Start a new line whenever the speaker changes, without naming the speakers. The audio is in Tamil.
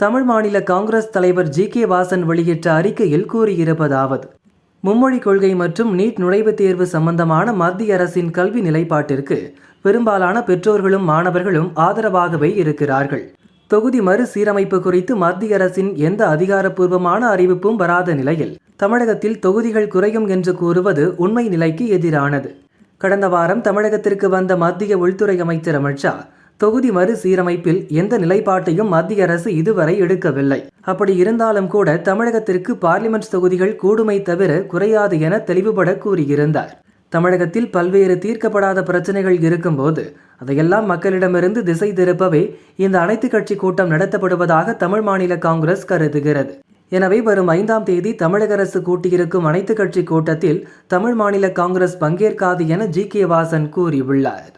தமிழ் மாநில காங்கிரஸ் தலைவர் ஜி கே வாசன் வெளியிட்ட அறிக்கையில் கூறியிருப்பதாவது மும்மொழி கொள்கை மற்றும் நீட் நுழைவுத் தேர்வு சம்பந்தமான மத்திய அரசின் கல்வி நிலைப்பாட்டிற்கு பெரும்பாலான பெற்றோர்களும் மாணவர்களும் ஆதரவாகவே இருக்கிறார்கள். தொகுதி மறுசீரமைப்பு குறித்து மத்திய அரசின் எந்த அதிகாரப்பூர்வமான அறிவிப்பும் வராத நிலையில் தமிழகத்தில் தொகுதிகள் குறையும் என்று கூறுவது உண்மை நிலைக்கு எதிரானது. கடந்த வாரம் தமிழகத்திற்கு வந்த மத்திய உள்துறை அமைச்சர் அமித்ஷா தொகுதி மறுசீரமைப்பில் எந்த நிலைப்பாட்டையும் மத்திய அரசு இதுவரை எடுக்கவில்லை. அப்படி இருந்தாலும் கூட தமிழகத்திற்கு பார்லிமெண்ட் தொகுதிகள் கூடுமை தவிர குறையாது என தெளிவுபட கூறியிருந்தார். தமிழகத்தில் பல்வேறு தீர்க்கப்படாத பிரச்சனைகள் இருக்கும்போது அதையெல்லாம் மக்களிடமிருந்து திசை திருப்பவே இந்த அனைத்து கட்சி கூட்டம் நடத்தப்படுவதாக தமிழ் மாநில காங்கிரஸ் கருதுகிறது. எனவே வரும் ஐந்தாம் தேதி தமிழக அரசு கூட்டியிருக்கும் அனைத்து கட்சி கூட்டத்தில் தமிழ் மாநில காங்கிரஸ் பங்கேற்காது என ஜி கே வாசன் கூறியுள்ளார்.